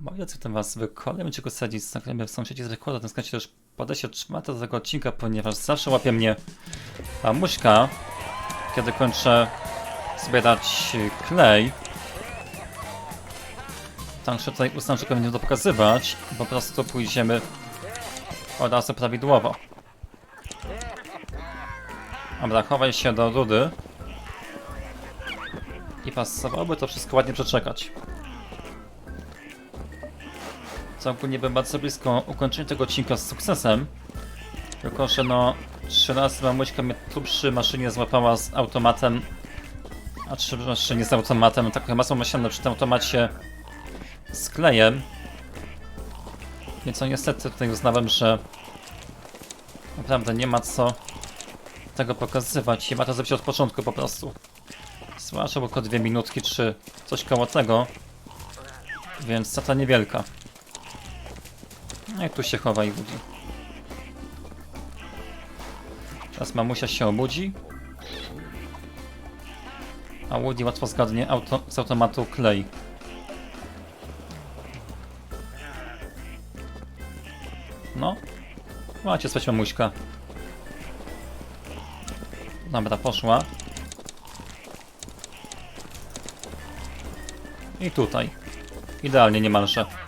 Moi tam was zwykle będzie go sadzić z nagramy w sąsiedzi zwykłego, ten skręcie też podejście trzyma do tego odcinka, ponieważ zawsze łapie mnie mamuśka, kiedy kończę zbierać klej. Także tutaj uznam, że nie będę pokazywać, po prostu pójdziemy od razu prawidłowo. Dobra, chowaj się do rudy. I pasowałoby to wszystko ładnie przeczekać. Co ogólnie byłem bardzo blisko ukończenia tego odcinka z sukcesem. Tylko, że no, trzy razy mamuśka mnie tu przy maszynie złapała z automatem. A trzy razy nie z automatem, taką masą maszynę przy tym automacie z klejem. Więc no niestety tutaj uznałem, że naprawdę nie ma co tego pokazywać. Nie ma to zrobić od początku po prostu. Zwłaszcza około dwie minutki czy coś koło tego. Więc strata niewielka. No i tu się chowa i budzi. Teraz mamusia się obudzi. A Woody łatwo zgadnie auto, z automatu klej. No. Macie spać mamuśka. Dobra, poszła. I tutaj. Idealnie niemalże.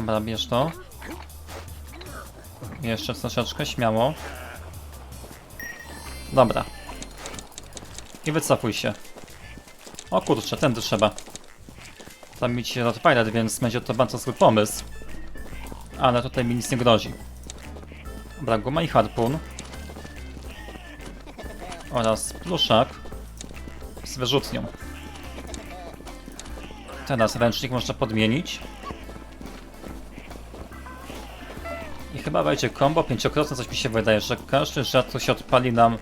Dobra, bierz to. Jeszcze troszeczkę, śmiało. Dobra. I wycofuj się. O kurczę, tędy trzeba. Się Rottweiler, więc będzie to bardzo zły pomysł. Ale tutaj mi nic nie grozi. Dobra, guma i harpun. Oraz pluszak z wyrzutnią. Teraz ręcznik można podmienić. Chyba wejdzie combo pięciokrotne, coś mi się wydaje, że każdy tu się odpali nam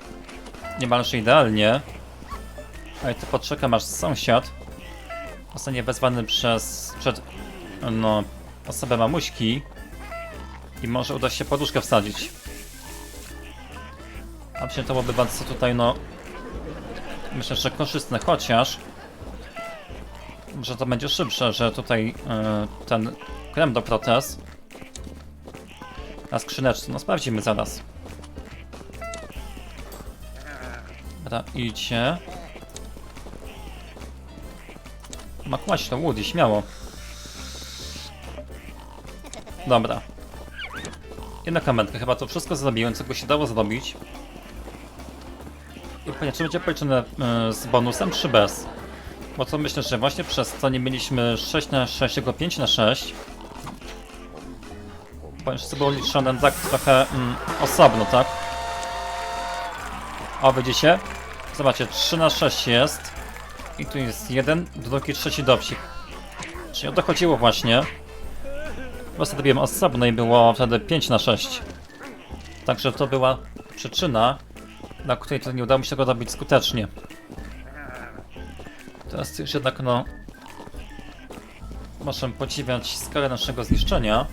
niemalże idealnie. Ale to poczekam aż sąsiad zostanie wezwany przez przed no, osobę mamuśki i może uda się poduszkę wsadzić. A przecież to byłoby bardzo tutaj no myślę, że korzystne, chociaż że to będzie szybsze, że tutaj e, ten krem do protez na skrzyneczce, no sprawdzimy zaraz. Dobra, idźcie. Ma kłaść to Woody, śmiało. Dobra. Jedna kamerka, chyba to wszystko zrobiłem, co go się dało zrobić. I pytanie, czy będzie policzone y, z bonusem, czy bez? Bo to myślę, że właśnie przez to nie mieliśmy 6 na 6, tylko 5 na 6. To było liczone tak trochę mm, osobno, tak? O, widzicie? Zobaczcie, 3 na 6 jest. I tu jest jeden, drugi, trzeci dowcip. Czyli o to chodziło właśnie. Po prostu robiłem osobno i było wtedy 5 na 6. Także to była przyczyna, dla której to nie udało mi się tego robić skutecznie. Teraz już jednak no... Muszę podziwiać skalę naszego zniszczenia.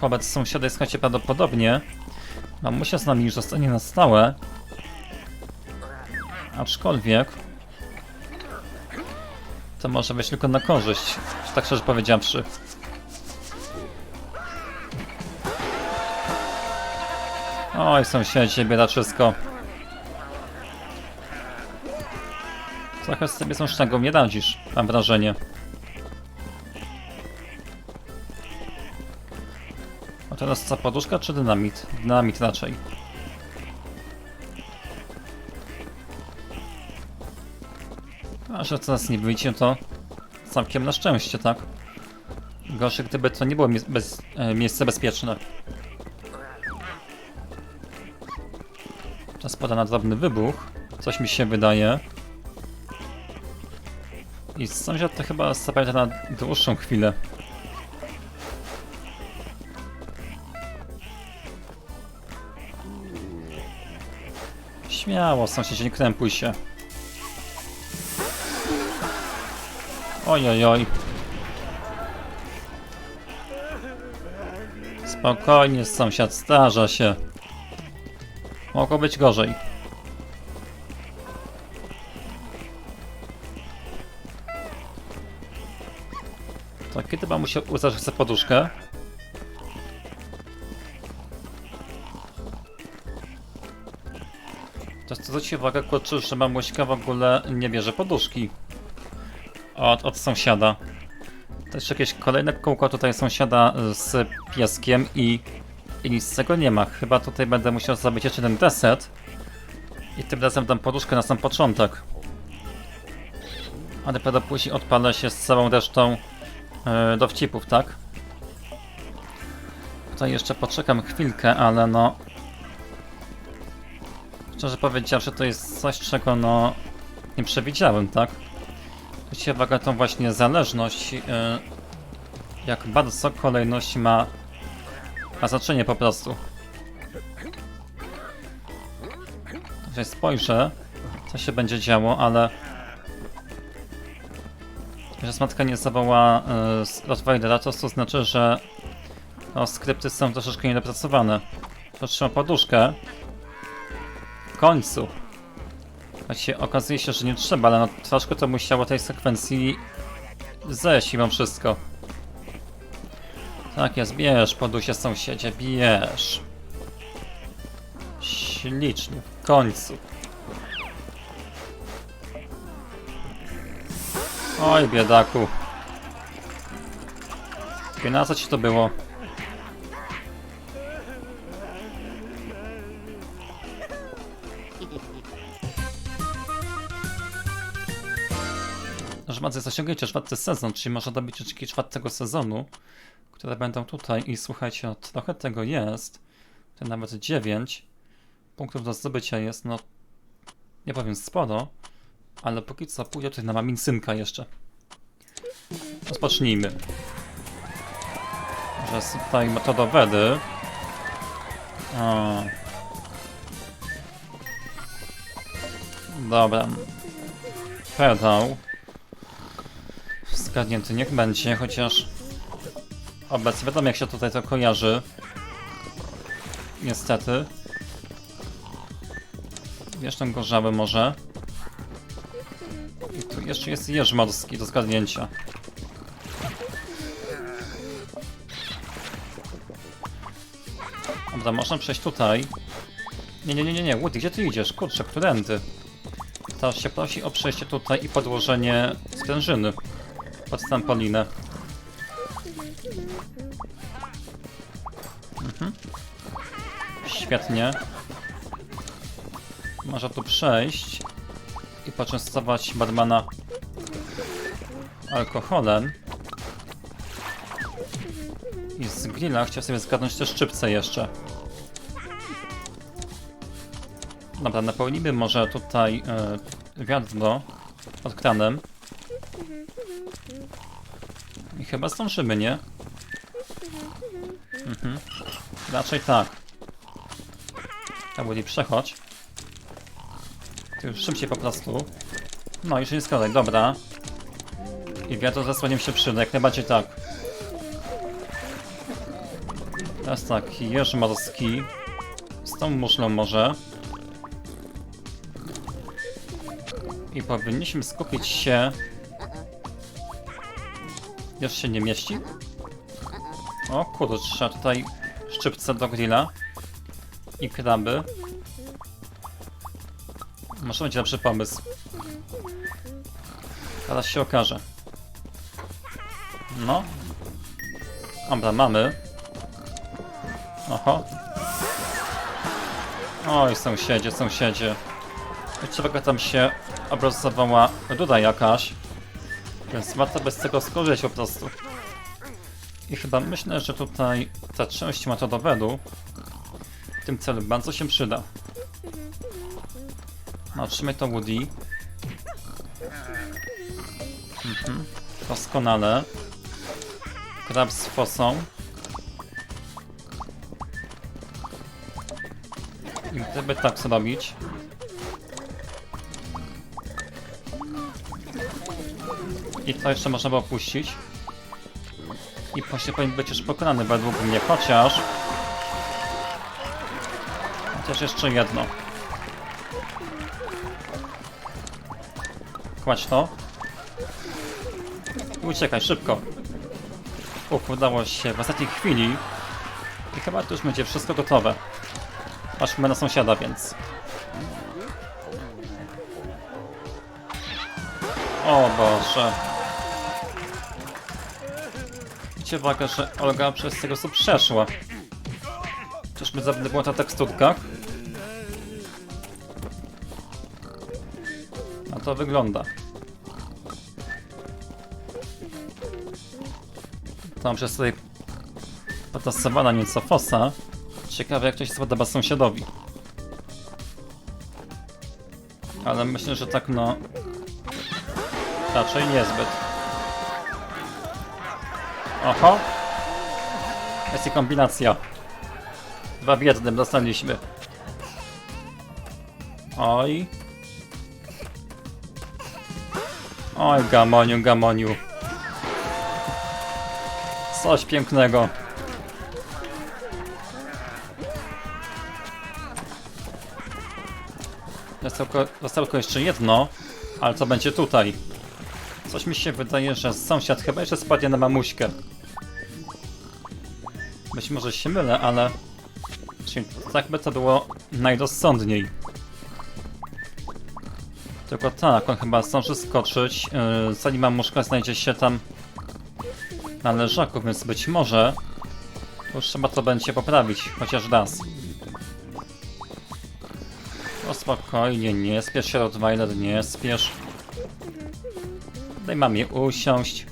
Wobec sąsiada jest słuchajcie prawdopodobnie. Mamusia z nami już zostanie na stałe. Aczkolwiek... To może być tylko na korzyść, tak szczerze powiedziawszy. Oj, sąsiedzie, biedaczysko. Trochę sobie są sztangą nie radzisz, mam wrażenie. Teraz co, poduszka czy dynamit? Dynamit raczej. A że co nas nie wyjdzie, to całkiem na szczęście, tak? Gorzej, gdyby to nie było mie bez, e, miejsce bezpieczne. Czas pada na drobny wybuch. Coś mi się wydaje. I sąsiad to chyba zapamięta na dłuższą chwilę. Śmiało, sąsiedzie, nie krępuj się. Oj, oj, oj. Spokojnie, sąsiad, starza się. Mogło być gorzej. To kiedy mam musiał uznać, że chcę poduszkę? Zwróćcie uwagę, kurczę, że mamuśka w ogóle nie bierze poduszki od, od sąsiada. Jeszcze jakieś kolejne kółko tutaj sąsiada z pieskiem i, i nic z tego nie ma. Chyba tutaj będę musiał zrobić jeszcze ten deset i tym razem dam poduszkę na sam początek. Ale dopiero później odpalę się z całą resztą yy, dowcipów, tak? Tutaj jeszcze poczekam chwilkę, ale no... Szczerze powiedziawszy, to jest coś, czego no... Nie przewidziałem, tak? Zwróćcie uwagę tą właśnie zależność, yy, jak bardzo kolejność ma, ma znaczenie po prostu. Tutaj spojrzę, co się będzie działo, ale że matka nie zawoła y, z Rottweilera, to to znaczy, że no, skrypty są troszeczkę niedopracowane. To trzeba poduszkę. Końcu. Właśnie okazuje się, że nie trzeba, ale no troszkę to musiało tej sekwencji zejść mimo wszystko. Tak jest, bierz, podusie sąsiedzie, bierz. Ślicznie, w końcu. Oj, biedaku. Na co ci to było? Że ma osiągnięcie czwarty sezon, czyli można dobić odcinki czwartego sezonu, które będą tutaj i słuchajcie, no, trochę tego jest. To nawet 9 punktów do zdobycia jest, no nie powiem sporo, ale póki co pójdę tutaj na mamincynka jeszcze. Rozpocznijmy. Że jest tutaj metoda Wedy. O. Dobra. Pedał. Zgadnięty niech będzie, chociaż obecnie wiadomo jak się tutaj to kojarzy. Niestety. Jeszcze gorzały może. I tu jeszcze jest jeż morski do zgadnięcia. Dobra, można przejść tutaj. Nie, nie, nie, nie, nie, Woody, gdzie ty idziesz? Kurczę, którędy? Teraz się prosi o przejście tutaj i podłożenie pod trampolinę. Mhm. Świetnie. Można tu przejść i poczęstować barmana alkoholem. I z grilla chciał sobie zgadnąć te szczypce jeszcze. Dobra, napełnimy może tutaj e, wiadro pod kranem. Chyba zdążymy, nie? Mhm. Raczej tak. Tak, Woody, przechodź. Ty już szybciej po prostu. No, już nie składaj, dobra. I wiatr zasłoniem się przyda, jak najbardziej tak. Teraz tak, jeż morski. Z tą muszlą może. I powinniśmy skupić się... Już się nie mieści? O kurczę, tutaj szczypce do grilla. I kraby. Może będzie lepszy pomysł. Teraz się okaże. No. Dobra, mamy. Oho. Oj, sąsiedzie, sąsiedzie. Czego tam się obrazowała ruda jakaś. Więc warto bez tego skorzystać po prostu. I chyba myślę, że tutaj ta część metodowedu w tym celu bardzo się przyda. No, trzymaj to Woody. Mhm. Doskonale. Krab z fosą. I gdyby tak zrobić. I to jeszcze można było puścić. I właśnie powinien być już pokonany według mnie, chociaż... Chociaż jeszcze jedno. Kładź to. I uciekaj, szybko. Uf, udało się w ostatniej chwili. I chyba to już będzie wszystko gotowe. Patrzmy na sąsiada, więc... O Boże. Zwróćcie że Olga przez tego sposób przeszła. Czyżby zabity błąd na teksturkach? A to wygląda. Tam przez tutaj potasowana nieco fosa. Ciekawe jak to się spodoba sąsiadowi. Ale myślę, że tak no... Raczej niezbyt. Oho! Jest kombinacja. Dwa w jednym dostaliśmy. Oj. Oj, gamoniu, gamoniu. Coś pięknego. Zostało tylko jeszcze jedno, ale co będzie tutaj? Coś mi się wydaje, że sąsiad chyba jeszcze spadnie na mamuśkę. Być może się mylę, ale... Tak by to było najrozsądniej. Tylko tak, on chyba zdąży skoczyć, yy, zanim mamuszka znajdzie się tam na leżaku, więc być może już trzeba to będzie poprawić, chociaż raz. O spokojnie, nie spiesz się Rottweiler, nie spiesz. Daj mamie usiąść.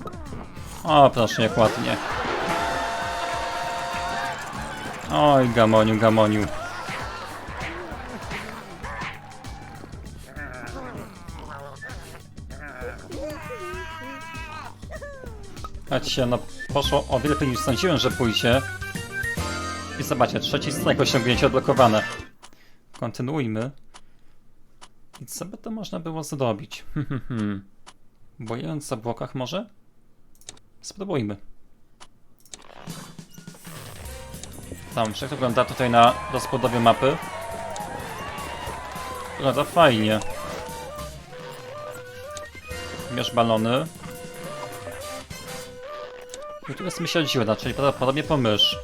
O, proszę, jak ładnie. Oj, gamoniu, gamoniu. Słuchajcie, no poszło o wiele lepiej niż sądziłem, że pójdzie. I zobaczcie, trzeci strajk osiągnięcie odblokowane. Kontynuujmy. I co by to można było zrobić? Bojąc za blokach może? Spróbujmy. To wygląda tutaj na rozbudowie mapy? Wygląda fajnie. Mierz balony. I tu jest myśl dziura, czyli prawdopodobnie po mysz.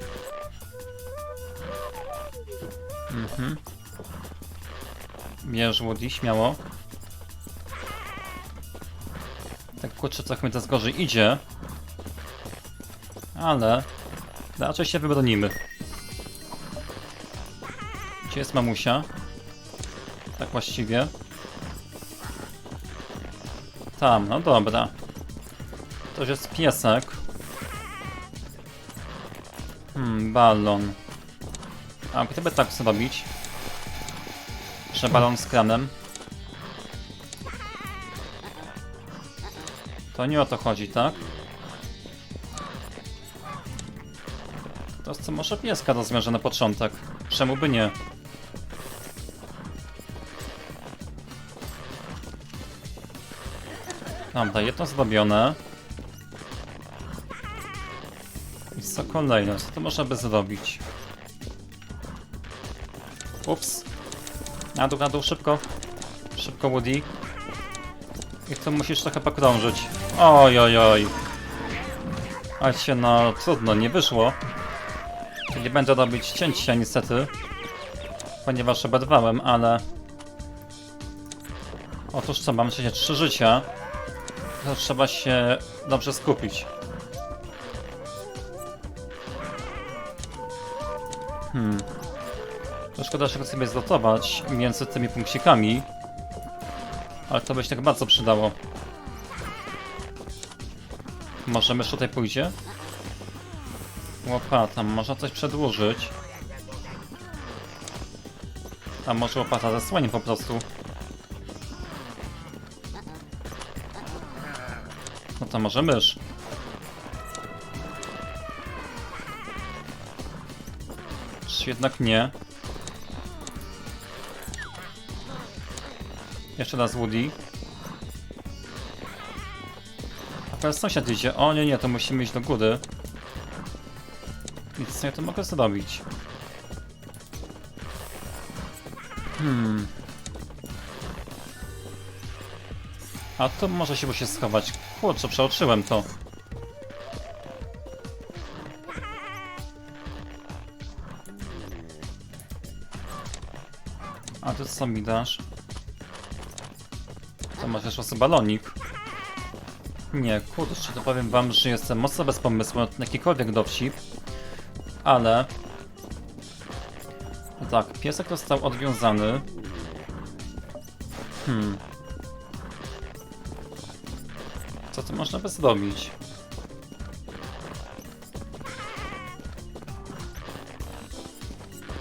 Mhm. Mierz Woody, śmiało. Tak kurczę, co mi to gorzej idzie. Ale raczej się wybronimy. Gdzie jest mamusia? Tak właściwie. Tam, no dobra. To jest piesek. Hmm, balon. A gdyby tak zrobić, że balon z kranem, to nie o to chodzi, tak? To jest co może pieska rozwiąże na początek. Czemu by nie? Dobra, jedno zrobione. I co kolejne? Co to można by zrobić? Ups. Na dół, na dół, szybko. Szybko, Woody. I tu musisz trochę pokrążyć. Oj, oj, oj. A się, no trudno, nie wyszło. Czyli będę robić cięcia niestety. Ponieważ obedwałem, ale... Otóż co, mam przecież trzy życia. To trzeba się dobrze skupić. Hmm. To szkoda, że sobie zlotować między tymi punkcikami. Ale to by się tak bardzo przydało. Może mysz tutaj pójdzie? Łopata, można coś przedłużyć. A może łopata zasłoni po prostu. To może. Czy jednak nie? Jeszcze raz Woody. A teraz sąsiad idzie. O nie, nie, to musimy iść do góry. I co ja to mogę zrobić? Hmm. A to może się musi schować. Kurczę, przeoczyłem to. A ty co mi dasz? To masz jeszcze osoba balonik. Nie, kurczę, to powiem wam, że jestem mocno bez pomysłu na jakikolwiek dowcip. Ale... Tak, piesek został odwiązany. Hmm, Tu można by zrobić?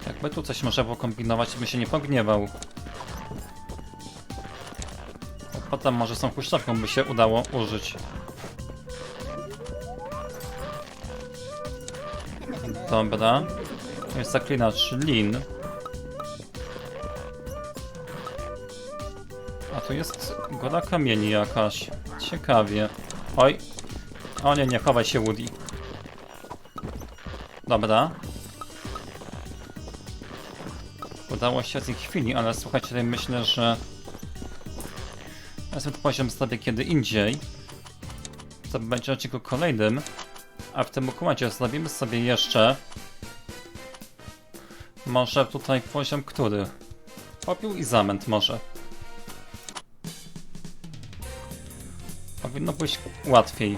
Jakby tu coś można było kombinować, by się nie pogniewał. Potem może są huśtawką by się udało użyć. Dobra. To jest zaklinacz Lin. A tu jest góra kamieni jakaś. Ciekawie. Oj. O nie, nie, chowaj się Woody. Dobra. Udało się w tej chwili, ale słuchajcie, tutaj myślę, że ja sobie poziom sobie kiedy indziej. To będzie odcinku kolejnym. A w tym układzie zrobimy sobie jeszcze może tutaj poziom który? Popiół i zamęt może. Powinno być łatwiej.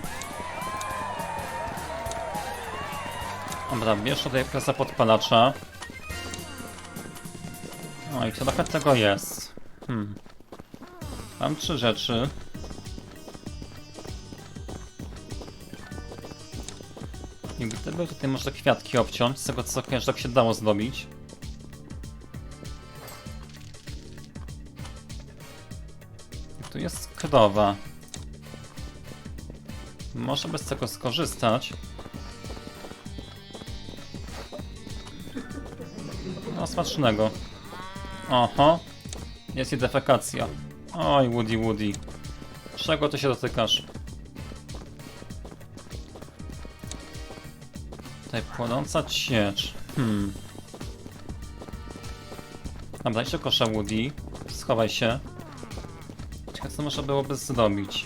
Dobra, bierz tutaj presa podpalacza. No i trochę tego jest. Hmm. Mam trzy rzeczy. I gdyby tutaj można kwiatki obciąć, z tego co kojarzę, tak się dało zrobić. Tu jest krowa. Może bez tego skorzystać. No, smacznego. Oho. Jest i defekacja. Oj, Woody, Woody. Czego ty się dotykasz? Tutaj płonąca ciecz. Hmm. Dobra, jeszcze kosza Woody. Schowaj się. Ciekawe co można byłoby zrobić.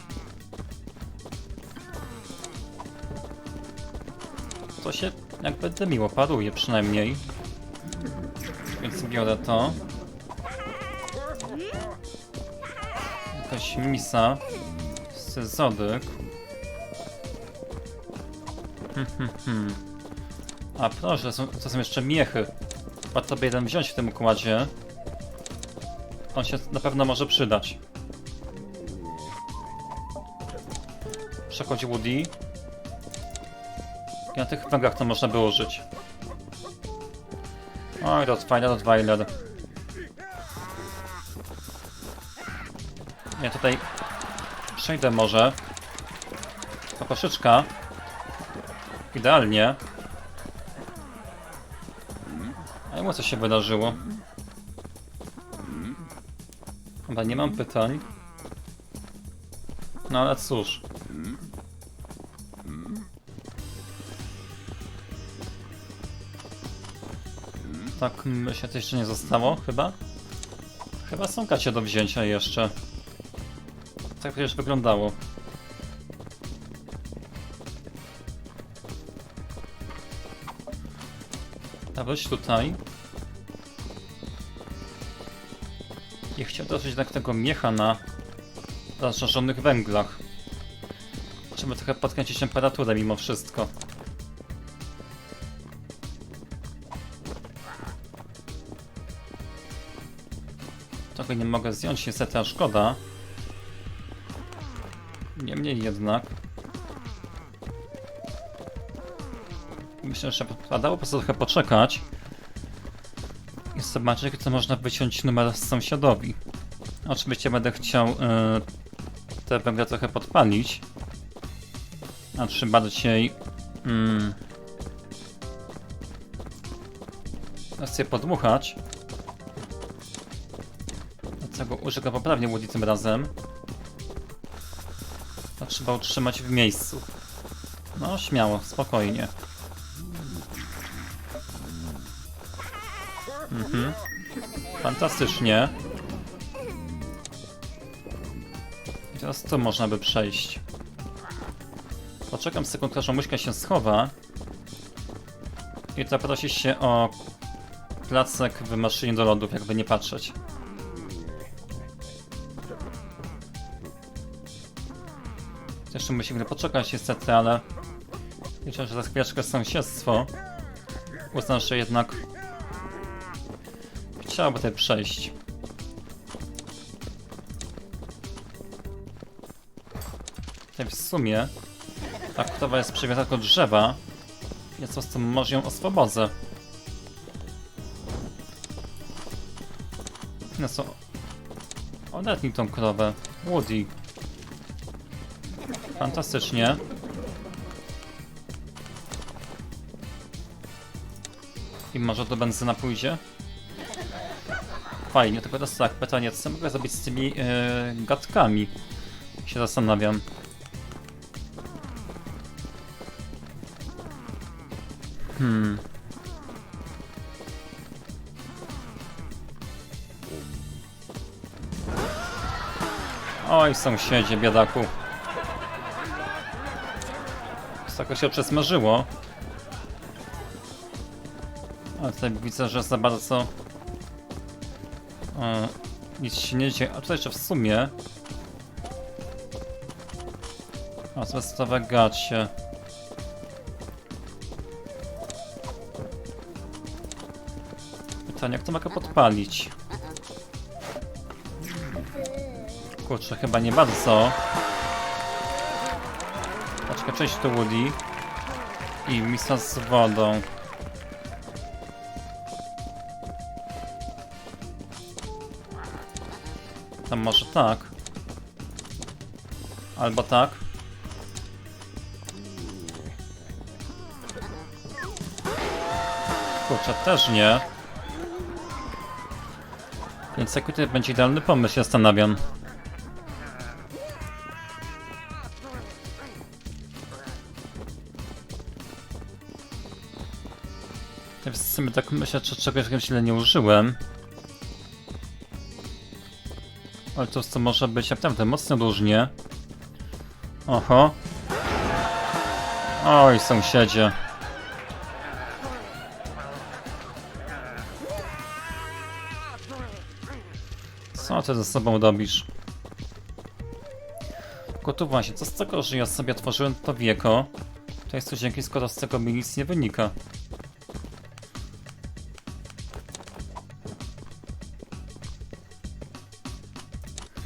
To się jakby dymiło, paruje przynajmniej. Więc biorę to. Jakaś misa. Scyzodyk. Hmm, hmm, hmm. A proszę, to są jeszcze miechy. Warto by jeden wziąć w tym układzie. On się na pewno może przydać. Przechodzi Woody. Na tych węglach to można by użyć. Oj, Rottweiler, Rottweiler. Ja tutaj przejdę może. To koszyczka. Idealnie. A jemu co się wydarzyło? Chyba nie mam pytań. No ale cóż. Tak, myślę, jeszcze nie zostało, chyba? Chyba są kacie do wzięcia jeszcze. Tak przecież wyglądało. A weź tutaj. I chciałem dosyć jednak tego miecha na zażarzonych węglach. Trzeba trochę podkręcić temperaturę mimo wszystko. Nie mogę zdjąć niestety, a szkoda. Niemniej jednak. Myślę, że padało po prostu trochę poczekać. I zobaczyć, co można wyciąć numer z sąsiadowi. Oczywiście będę chciał y, te węgle trochę podpalić. A czy bardziej... Mm, chcę podmuchać. Użyję go poprawnie łodzi tym razem. To trzeba utrzymać w miejscu. No, śmiało, spokojnie. Mhm. Fantastycznie. Teraz co można by przejść? Poczekam sekundkę, aż muśka się schowa. I zaprosi się o placek w maszynie do lodów, jakby nie patrzeć. Jeszcze musi chwilę poczekać niestety, ale liczę, że za chwileczkę sąsiedztwo uzna, że jednak chciałoby tutaj przejść. Tutaj w sumie ta krowa jest przywiązana do drzewa, więc po prostu może ją oswobodzę. No co? Odetnij tą krowę. Woody. Fantastycznie. I może do benzyna pójdzie? Fajnie, tylko teraz tak, pytanie, co mogę zrobić z tymi yy, gadkami? Się zastanawiam. Hmm. Oj, sąsiedzie, biedaku. Tako się przesmażyło. Ale tutaj widzę, że za bardzo... E, nic się nie dzieje. A tutaj jeszcze w sumie... Azbestowe gacie. Pytanie, jak to mogę podpalić? Kurczę, chyba nie bardzo. Poczekaj, cześć tu Woody. I misa z wodą. Tam może tak. Albo tak. Kurczę, też nie. Więc jaki tutaj będzie idealny pomysł, się zastanawiam. Sumie tak myślę, czy czegoś źle nie użyłem. Ale to co może być naprawdę mocno różnie. Oho. Oj, sąsiedzie. Co ty ze sobą robisz? Tylko tu właśnie, co z tego, że ja sobie tworzyłem to wieko? To jest to dzięki, skoro z tego mi nic nie wynika.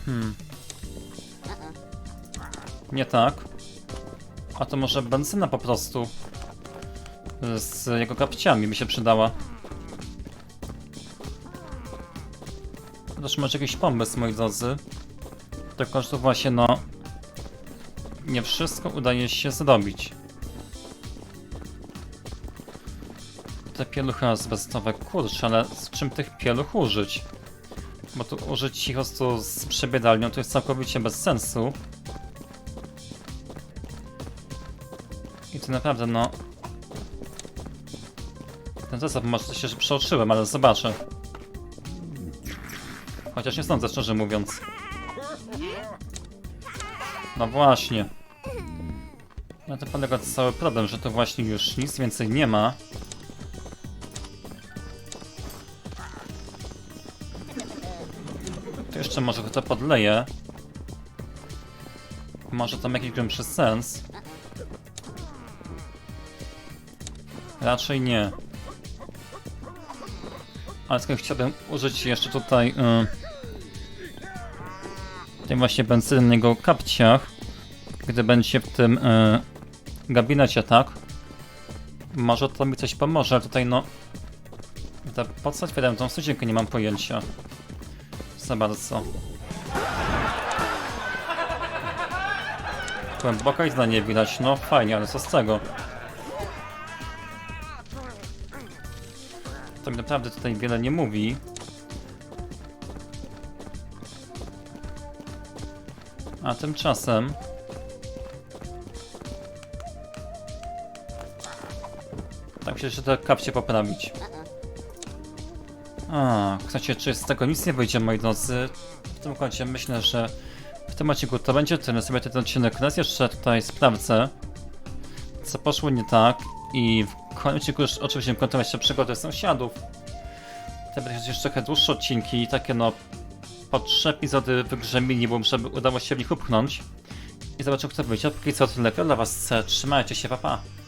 Hmm. Nie tak. A to może benzyna po prostu z jego kapciami by się przydała. Też masz jakiś pomysł, moi drodzy. Tylko, że właśnie, no... Nie wszystko udaje się zrobić. Te pieluchy azbestowe, kurczę, ale z czym tych pieluch użyć? Bo tu użyć ich po z przebiedalnią to jest całkowicie bez sensu. I to naprawdę, no... Ten zestaw może się przeoczyłem, ale zobaczę. Chociaż nie sądzę, szczerze mówiąc. No właśnie. Na tym polega cały problem, że to właśnie już nic więcej nie ma. Jeszcze może to podleję. Może tam jakiś głębszy sens. Raczej nie. Ale tylko chciałbym użyć jeszcze tutaj yy, tej właśnie jego kapciach, gdy będzie w tym yy, gabinecie, tak? Może to mi coś pomoże, ale tutaj no... Ta, po co otwieram tą studzienkę, nie mam pojęcia. Za bardzo. Głęboka i zdanie widać, no fajnie, ale co z tego? To mi naprawdę tutaj wiele nie mówi. A tymczasem... Tak myślę, że te kapcie poprawić. A, chcecie, czy z tego nic nie wyjdzie, moi drodzy? W tym kącie myślę, że w tym odcinku to będzie tyle. Sobie ten odcinek raz jeszcze tutaj sprawdzę, co poszło nie tak i w kolejnym odcinku już oczywiście kontynuować się przygody sąsiadów. To będą jeszcze trochę dłuższe odcinki takie no po trzy epizody w grze minimum, żeby udało się w nich upchnąć. I zobaczę kto wyjdzie. Póki co tyle dla was. Trzymajcie się, papa. Pa.